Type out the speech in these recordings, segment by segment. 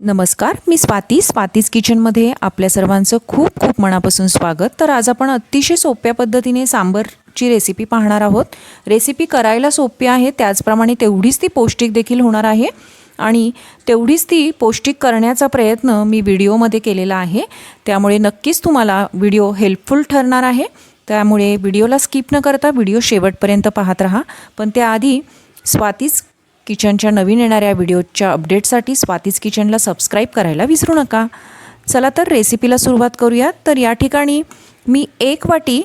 नमस्कार मी स्वाती. स्वातीज किचनमध्ये आपल्या सर्वांचं खूप खूप मनापासून स्वागत. तर आज आपण अतिशय सोप्या पद्धतीने सांबरची रेसिपी पाहणार आहोत. रेसिपी करायला सोपी आहे त्याचप्रमाणे तेवढीच ती पौष्टिक देखील होणार आहे. आणि तेवढीच ती पौष्टिक करण्याचा प्रयत्न मी व्हिडिओमध्ये केलेला आहे. त्यामुळे नक्कीच तुम्हाला व्हिडिओ हेल्पफुल ठरणार आहे. त्यामुळे व्हिडिओला स्किप न करता व्हिडिओ शेवटपर्यंत पाहत राहा. पण त्याआधी स्वातीज किचनच्या नवीन येणाऱ्या व्हिडिओच्या अपडेटसाठी स्वातीज किचनला सबस्क्राईब करायला विसरू नका. चला तर रेसिपीला सुरुवात करूयात. तर या ठिकाणी मी एक वाटी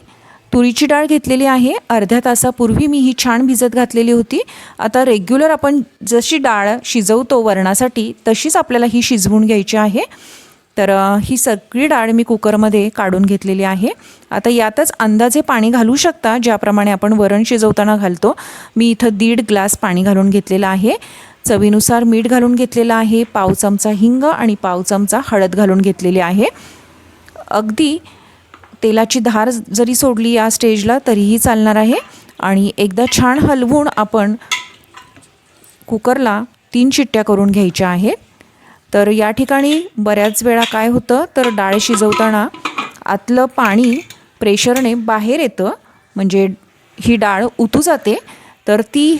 तुरीची डाळ घेतलेली आहे. अर्ध्या तासापूर्वी मी ही छान भिजत घातलेली होती. आता रेग्युलर आपण जशी डाळ शिजवतो वरणासाठी तशीच आपल्याला ही शिजवून घ्यायची आहे. तर ही सगळी डाळ मी कुकरमध्ये काढून घेतलेली आहे. आता यातच अंदाजे पाणी घालू शकता ज्याप्रमाणे आपण वरण शिजवताना घालतो. मी इथं दीड ग्लास पाणी घालून घेतलेलं आहे. चवीनुसार मीठ घालून घेतलेलं आहे पाव चमचा हिंग आणि पाव चमचा हळद घालून घेतलेली आहे. अगदी तेलाची धार जरी सोडली या स्टेजला तरीही चालणार आहे. आणि एकदा छान हलवून आपण कुकरला तीन शिट्ट्या करून घ्यायच्या आहेत. तर या ठिकाणी बऱ्याच वेळा काय होतं तर डाळ शिजवताना आतलं पाणी प्रेशरने बाहेर येतं. म्हणजे ही डाळ उतू जाते. तर ती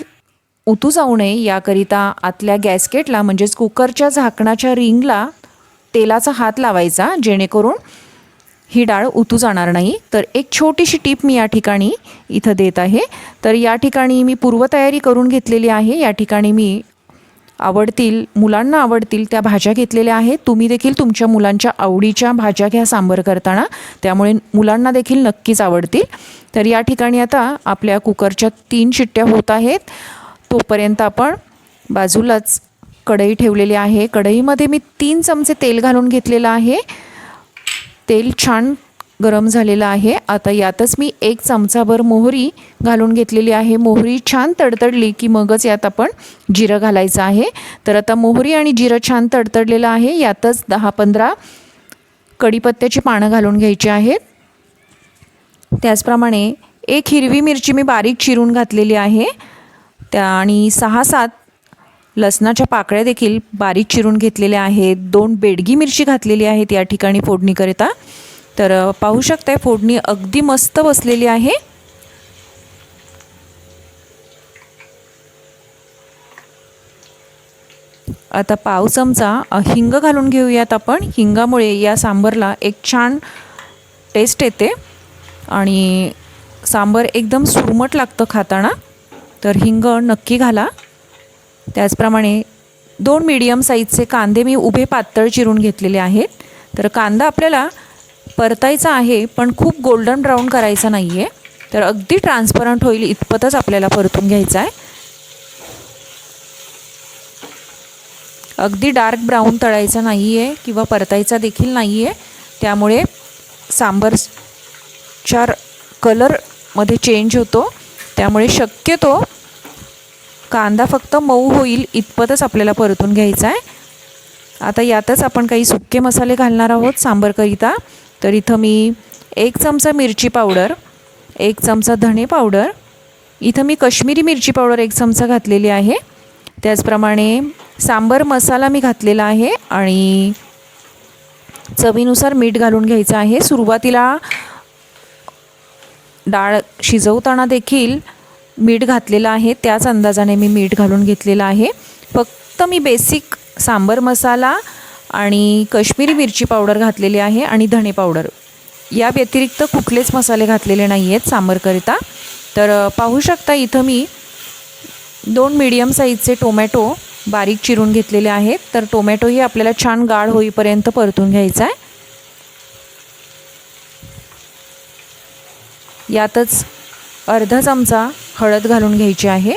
उतू जाऊ नये याकरिता आतल्या गॅसकेटला म्हणजेच कुकरच्या झाकणाच्या रिंगला तेलाचा हात लावायचा जेणेकरून ही डाळ उतू जाणार नाही. तर एक छोटीशी टीप मी या ठिकाणी इथं देत आहे. तर या ठिकाणी मी पूर्वतयारी करून घेतलेली आहे. या ठिकाणी मी आवडतील मुलांना आवडतील त्या भाज्या घेतलेल्या आहेत. तुम्ही देखील तुमच्या मुलांच्या आवडीच्या भाज्या घ्या सांबर करताना. त्यामुळे मुलांना देखील नक्कीच आवडतील. तर या ठिकाणी आता आपल्या कुकरच्या तीन शिट्ट्या होत आहेत. तोपर्यंत आपण बाजूलाच कढई ठेवलेली आहे. कढईमध्ये मी तीन चमचे तेल घालून घेतलेलं आहे. तेल छान गरम झालेलं आहे. आता यातच मी एक चमचाभर मोहरी घालून घेतलेली आहे. मोहरी छान तडतडली की मगच यात आपण जिरं घालायचं आहे. तर आता मोहरी आणि जिरं छान तडतडलेलं आहे. यातच दहा पंधरा कढीपत्त्याची पानं घालून घ्यायची आहेत. त्याचप्रमाणे एक हिरवी मिरची मी बारीक चिरून घातलेली आहे. त्या आणि सहा सात लसणाच्या पाकळ्या देखील बारीक चिरून घेतलेल्या आहेत. दोन बेडगी मिरची घातलेली आहेत या ठिकाणी फोडणीकरिता. तर पाहू शकताय फोडणी अगदी मस्त बसलेली आहे. आता पाव चमचा हिंग घालून घेऊयात आपण. हिंगामुळे या सांबरला एक छान टेस्ट येते. आणि सांबर एकदम सुरमट लागतं खाताना. तर हिंग नक्की घाला. त्याचप्रमाणे दोन मीडियम साईजचे कांदे मी उभे पातळ चिरून घेतलेले आहेत. तर कांदा आपल्याला परतायचा आहे पण खूप गोल्डन ब्राऊन करायचा नाही आहे तर अगदी ट्रान्सपरंट होईल इतपतच आपल्याला परतून घ्यायचा आहे अगदी डार्क ब्राऊन तळायचा नाही आहे किंवा परतायचा देखील नाही आहे त्यामुळे सांबरच्या कलरमध्ये चेंज होतो. त्यामुळे शक्यतो कांदा फक्त मऊ होईल इतपतच आपल्याला परतून घ्यायचा आहे आता यातच आपण काही सुके मसाले घालणार आहोत सांबरकरिता. तर इथं मी एक चमचा मिरची पावडर एक चमचा धणे पावडर इथं मी कश्मीरी मिरची पावडर एक चमचा घातलेली आहे. त्याचप्रमाणे सांबर मसाला मी घातलेला आहे आणि चवीनुसार मीठ घालून घ्यायचं आहे. सुरुवातीला डाळ शिजवताना देखील मीठ घातलेलं आहे. त्याच अंदाजाने मी मीठ घालून घेतलेलं आहे. फक्त मी बेसिक सांबर मसाला आणि कश्मीरी मिरची पावडर घातलेली आहे आणि धणे पावडर. या व्यतिरिक्त कुठलेच मसाले घातलेले नाही आहेत सांबरकरिता तर पाहू शकता इथं मी दोन मीडियम साईजचे टोमॅटो बारीक चिरून घेतलेले आहेत. तर टोमॅटोही आपल्याला छान गाळ होईपर्यंत परतून घ्यायचा आहे. यातच अर्धा चमचा हळद घालून घ्यायची आहे.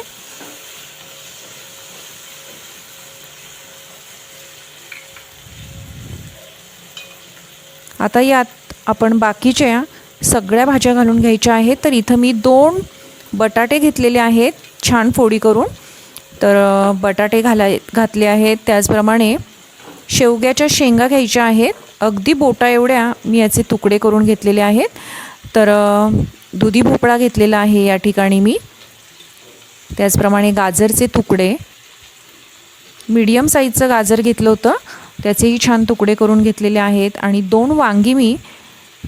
आता यात आपण बाकीच्या सगळ्या भाज्या घालून घ्यायच्या आहेत. तर इथं मी दोन बटाटे घेतलेले आहेत. छान फोडी करून. तर बटाटे घाला घातले आहेत. त्याचप्रमाणे शेवग्याच्या शेंगा घ्यायच्या आहेत. अगदी बोटा एवढ्या मी याचे तुकडे करून घेतलेले आहेत. तर दुधी भोपळा घेतलेला आहे या ठिकाणी मी. त्याचप्रमाणे गाजरचे तुकडे. मीडियम साईजचं गाजर घेतलं होतं. त्याचेही छान तुकडे करून घेतलेले आहेत आणि दोन वांगी मी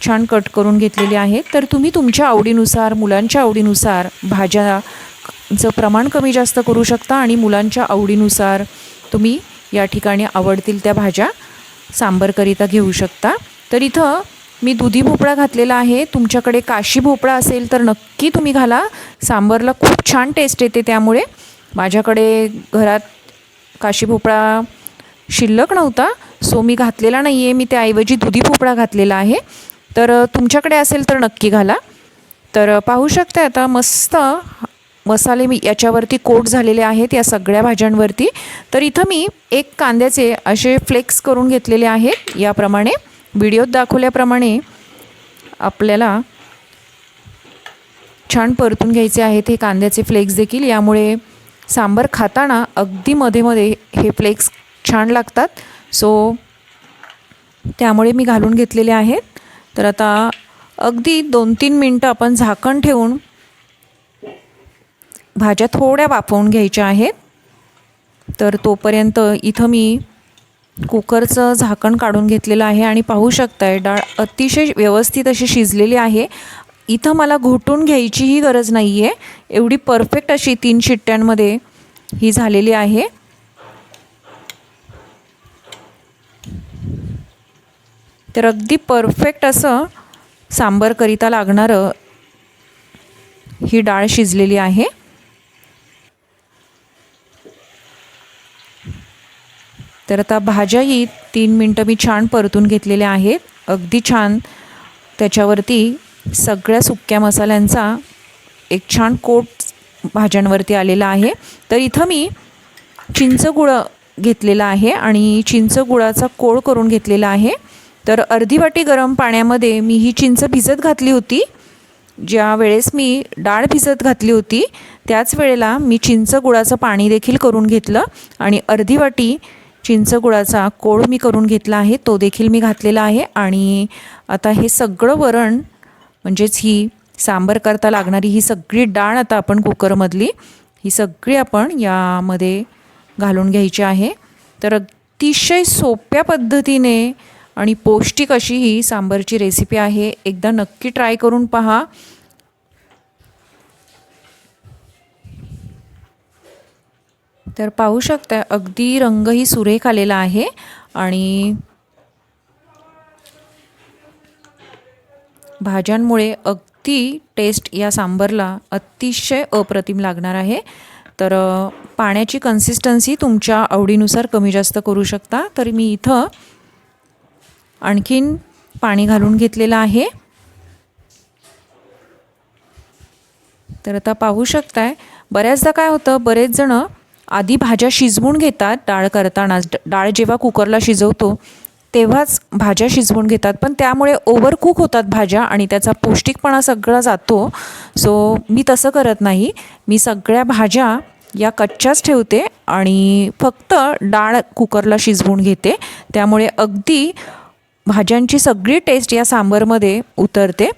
छान कट करून घेतलेली आहेत. तर तुम्ही तुमच्या आवडीनुसार मुलांच्या आवडीनुसार भाज्याचं प्रमाण कमी जास्त करू शकता आणि मुलांच्या आवडीनुसार तुम्ही या ठिकाणी आवडतील त्या भाज्या सांबरकरिता घेऊ शकता. तर इथं मी दुधी भोपळा घातलेला आहे. तुमच्याकडे काशी भोपळा असेल तर नक्की तुम्ही घाला. सांबरला खूप छान टेस्ट येते त्यामुळे. माझ्याकडे घरात काशी भोपळा शिल्लक नव्हता. सो मी घातलेला नाही आहे मी त्याऐवजी दुधी भोपळा घातलेला आहे. तर तुमच्याकडे असेल तर नक्की घाला. तर पाहू शकता आता मस्त मसाले मी याच्यावरती कोट झालेले आहेत या सगळ्या भाज्यांवरती. तर इथं मी एक कांद्याचे असे फ्लेक्स करून घेतलेले आहेत. याप्रमाणे व्हिडिओत दाखवल्याप्रमाणे आपल्याला छान परतून घ्यायचे आहेत हे कांद्याचे फ्लेक्स देखील. यामुळे सांबार खाताना अगदी मध्ये मध्ये हे फ्लेक्स छान लागतात. सो त्यामुळे मी घालून घेतलेले आहेत. तर आता अगदी दोन तीन मिनटं आपण झाकण ठेवून भाज्या थोड्या वाफवून घ्यायच्या आहेत. तर तोपर्यंत इथं मी कुकरचं झाकण काढून घेतलेलं आहे आणि पाहू शकताय डाळ अतिशय व्यवस्थित अशी शिजलेली आहे. इथं मला घोटून घ्यायचीही गरज नाही आहे एवढी परफेक्ट अशी तीन शिट्ट्यांमध्ये ही झालेली आहे. तर अगदी परफेक्ट असं सांबरकरिता लागणारं ही डाळ शिजलेली आहे. तर आता भाज्याही तीन मिनटं मी छान परतून घेतलेल्या आहेत. अगदी छान. त्याच्यावरती सगळ्या सुक्या मसाल्यांचा एक छान कोट भाज्यांवरती आलेला आहे. तर इथं मी चिंचगुळं घेतलेला आहे आणि चिंचगुळाचा कोळ करून घेतलेला आहे. तर अर्धी वाटी गरम पाण्यामध्ये मी ही चिंच भिजत घातली होती. ज्या वेळेस मी डाळ भिजत घातली होती त्याच वेळेला मी चिंच गुळाचं पाणी देखील करून घेतलं आणि अर्धी वाटी चिंच गुळाचा कोळ मी करून घेतला आहे तो देखील मी घातलेला आहे आणि आता हे सगळं वरण म्हणजेच ही सांबर करता लागणारी ही सगळी डाळ आता आपण कुकरमधली ही सगळी आपण यामध्ये घालून घ्यायची आहे. तर अतिशय सोप्या पद्धतीने आणि पौष्टिक अशी ही सांबरची रेसिपी आहे. एकदा नक्की ट्राय करून पहा. तर पाहू शकता अगदी रंगही सुरेख आलेला आहे आणि भाज्यांमुळे अगदी टेस्ट या सांबरला अतिशय अप्रतिम लागणार आहे. तर पाण्याची कन्सिस्टन्सी तुमच्या आवडीनुसार कमी जास्त करू शकता. तर मी इथं आणखीन पाणी घालून घेतलेलं आहे. तर आता पाहू शकताय बऱ्याचदा काय होतं बरेच जणं आधी भाज्या शिजवून घेतात डाळ करताना डाळ जेव्हा कुकरला शिजवतो तेव्हाच भाज्या शिजवून घेतात. पण त्यामुळे ओव्हरकुक होतात भाज्या आणि त्याचा पौष्टिकपणा सगळा जातो. सो मी तसं करत नाही. मी सगळ्या भाज्या या कच्च्याच ठेवते आणि फक्त डाळ कुकरला शिजवून घेते. त्यामुळे अगदी भाज्यांची सगळी टेस्ट या सांबरमध्ये उतरते.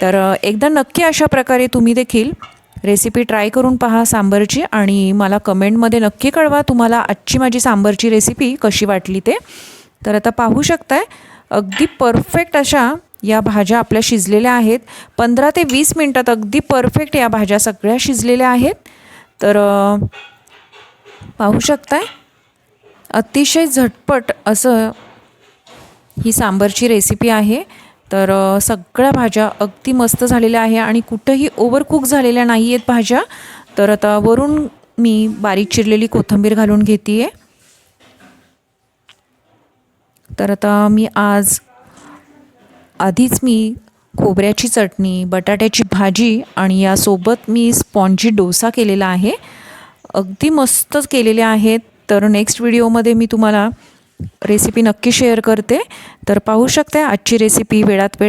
तर एकदा नक्की अशा प्रकारे तुम्ही देखील रेसिपी ट्राय करून पहा सांबरची आणि मला कमेंटमध्ये नक्की कळवा तुम्हाला आजची माझी सांबरची रेसिपी कशी वाटली ते. तर आता पाहू शकताय अगदी परफेक्ट अशा या भाज्या आपल्या शिजलेल्या आहेत. पंधरा ते वीस मिनटात अगदी परफेक्ट या भाज्या सगळ्या शिजलेल्या आहेत. तर पाहू शकताय अतिशय झटपट असं ही सांबरची रेसिपी आहे. तर सगळ्या भाज्या अगदी मस्त झालेल्या आहे आणि कुठंही ओव्हरकुक झालेल्या नाही आहेत भाज्या. तर आता वरून मी बारीक चिरलेली कोथिंबीर घालून घेते आहे तर आता मी आज आधीच मी खोबऱ्याची चटणी बटाट्याची भाजी आणि यासोबत मी स्पॉन्जी डोसा केलेला आहे. अगदी मस्तच केलेले आहेत. तर नेक्स्ट व्हिडिओमध्ये मी तुम्हाला रेसिपी नक्की शेअर करते. तर पाहू शकते आजची रेसिपी वेळात वेळ